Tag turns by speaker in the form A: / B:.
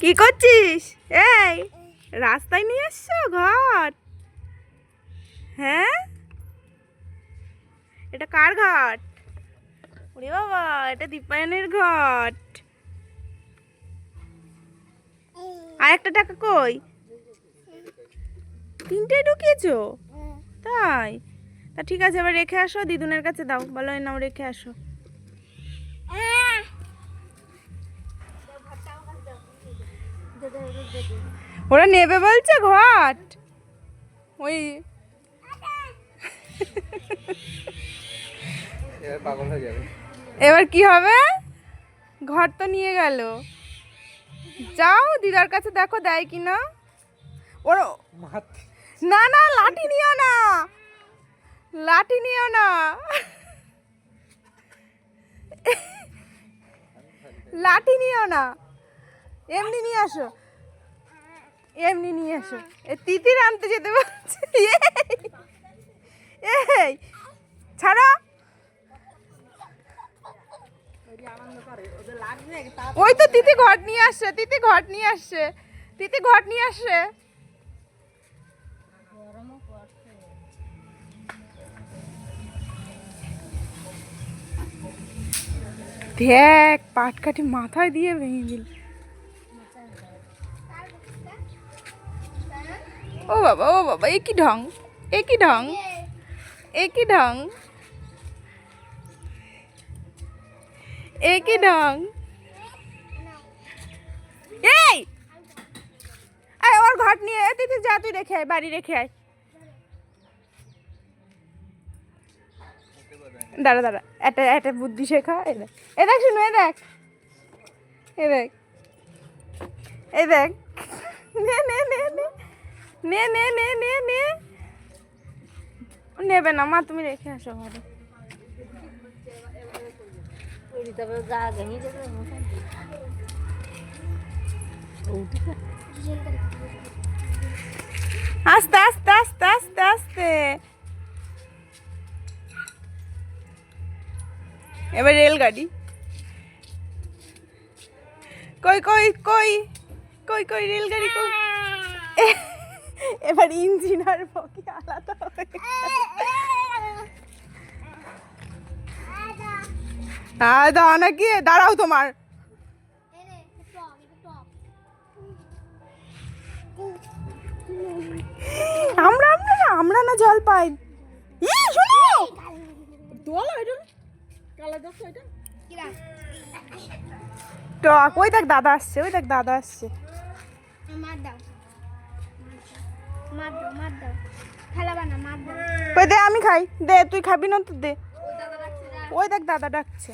A: কি করছিস? এই, রাস্তায় নিয়ে এসছো ঘর? হ্যাঁ? এটা কার ঘট ওরে বাবা, এটা দীপায়নের ঘট আর একটা টাকা কই? তিনটে ঢুকিয়েছো? তাই? তা ঠিক আছে, এবার রেখে আসো, দিদুনের কাছে দাও। বলো নাও, রেখে আসো। ওরা নেবে বলছে ঘট। ওই।
B: এবার
A: কি হবে? ঘর তো নিয়ে গেল। যাও দিদার কাছে দেখো দেয় কি না। ওর না না লাঠি নিও না। লাঠি নিও না। লাঠি নিও না। এমনি নিয়ে আসো। এমনি নিয়ে আসো এ তিতির আনতে যেতে এই, এই ছাড়ো। ওই তো তিতি ঘট নিয়ে আসছে তিতি ঘট নিয়ে আসছে তিতি ঘট নিয়ে আসছে। দেখ পাটকাঠি মাথায় দিয়ে ভেঙে দিল। ও বাবা ও বাবা, এ কি ঢং? এ কি ঢং? এ কি ঢং? এ কি ঢং? এই! আয়, ওর ঘট নিয়ে, এ দিদি যা, তুই রেখে আয়, বাড়ি রেখে আয়। দাঁড়া দাঁড়া, একটা একটা বুদ্ধি শেখা, এ দেখ এ দেখ শুনু, এ দেখ। এ দেখ। এই দেখ। নে নে নে নে। নে নে নে নে নে। নেবে না, মা, তুমি রেখে আসো ঘরে। আস্তে আস্তে আস্তে আস্তে আস্তে। এবার রেলগাড়ি। কই কই কই কই কই, রেলগাড়ি, কই? এবার ইঞ্জিন আর বগি আলাদা দাও নাকি দাঁড়াও তোমার। আমরা আমরা না আমরা না জল পাই। ই শুনো! টক ওই দেখ দাদা আসছে ওই দেখ দাদা আসছে।
C: মার দাও।
A: দে আমি খাই। দে তুই খাবি না তো দে। ওই দেখ দাদা ডাকছে।